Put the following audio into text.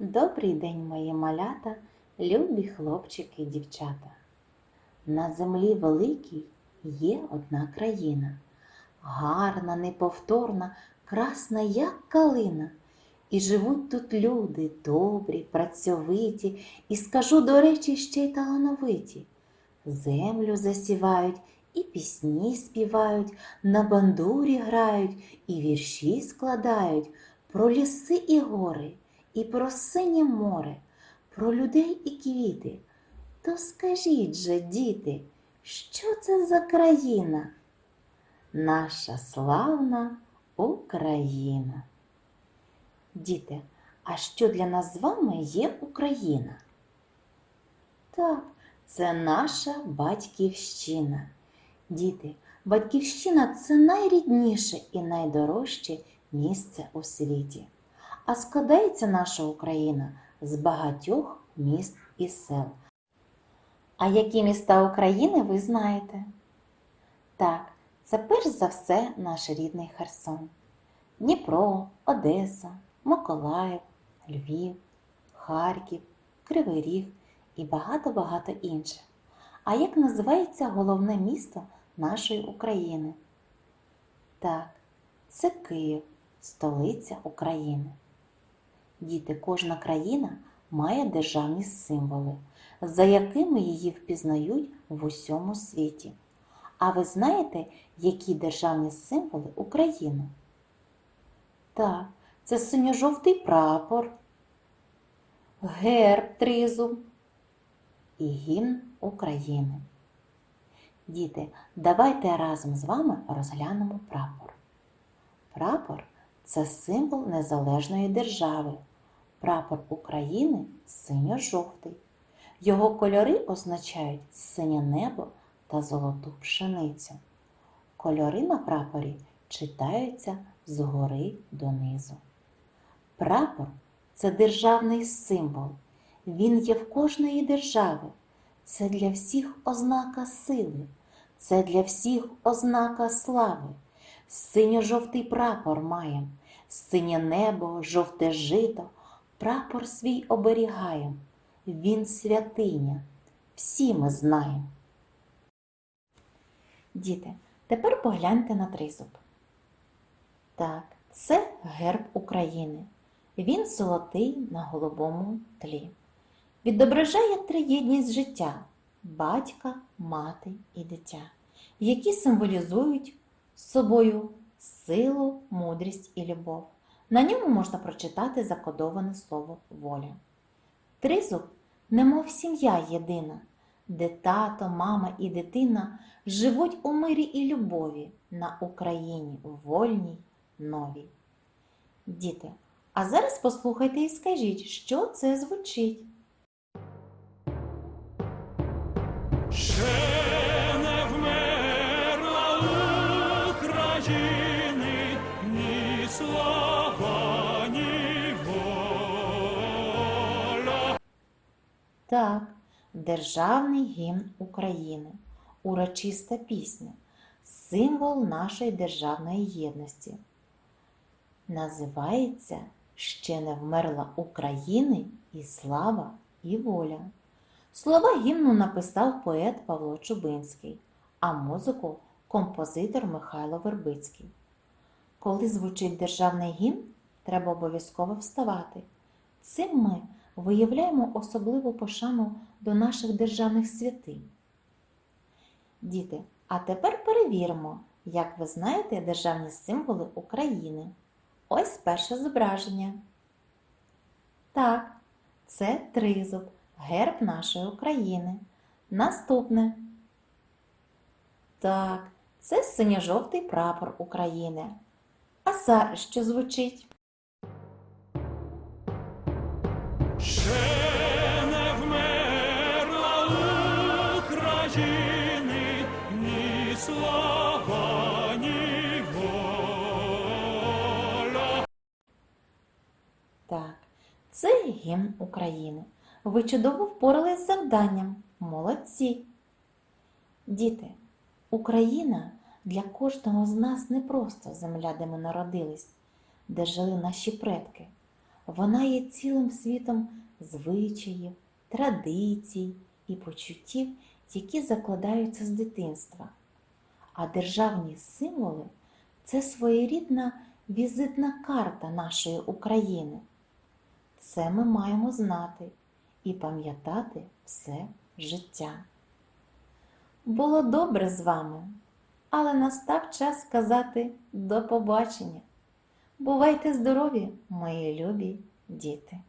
Добрий день, мої малята, любі хлопчики і дівчата. На землі великій є одна країна, гарна, неповторна, красна, як калина. І живуть тут люди добрі, працьовиті, і скажу, до речі, ще й талановиті. Землю засівають, і пісні співають, на бандурі грають, і вірші складають про ліси і гори, і про синє море, про людей і квіти. То скажіть же, діти, що це за країна? Наша славна Україна. Діти, а що для нас з вами є Україна? Так, це наша батьківщина. Діти, батьківщина це найрідніше і найдорожче місце у світі. А складається наша Україна з багатьох міст і сел. А які міста України ви знаєте? Так, це перш за все наш рідний Херсон. Дніпро, Одеса, Миколаїв, Львів, Харків, Кривий Ріг і багато-багато інших. А як називається головне місто нашої України? Так, це Київ, столиця України. Діти, кожна країна має державні символи, за якими її впізнають в усьому світі. А ви знаєте, які державні символи України? Так, це синьо-жовтий прапор, герб тризуб і гімн України. Діти, давайте разом з вами розглянемо прапор. Прапор це символ незалежної держави. Прапор України синьо-жовтий. Його кольори означають синє небо та золоту пшеницю. Кольори на прапорі читаються згори донизу. Прапор це державний символ. Він є в кожної держави. Це для всіх ознака сили, це для всіх ознака слави. Синьо-жовтий прапор маєм, синє небо, жовте жито, прапор свій оберігаєм. Він святиня, всі ми знаємо. Діти, тепер погляньте на тризуб. Так, це герб України. Він золотий на голубому тлі. Відображає триєдність життя батька, мати і дитя, які символізують собою силу, мудрість і любов. На ньому можна прочитати закодоване слово воля. Тризуб, немов сім'я єдина, де тато, мама і дитина живуть у мирі і любові на Україні вольній, новій. Діти, а зараз послухайте і скажіть, що це звучить. Так, Державний гімн України, урочиста пісня, символ нашої державної єдності. Називається Ще не вмерла України і слава, і воля. Слова гімну написав поет Павло Чубинський, а музику композитор Михайло Вербицький. Коли звучить державний гімн, треба обов'язково вставати. Цим ми виявляємо особливу пошану до наших державних святинь. Діти, а тепер перевіримо, як ви знаєте державні символи України. Ось перше зображення. Так, це тризуб, герб нашої України. Наступне. Так, це синьо-жовтий прапор України. А зараз що звучить? Ще не вмерла слава. Так, це гімн України. Ви чудово впорались з завданням. Молодці. Діти, Україна для кожного з нас не просто земля, де ми народились, де жили наші предки. Вона є цілим світом звичаїв, традицій і почуттів, які закладаються з дитинства. А державні символи це своєрідна візитна карта нашої України. Це ми маємо знати і пам'ятати все життя. Було добре з вами, але настав час сказати до побачення. Бувайте здорові, мої любі діти!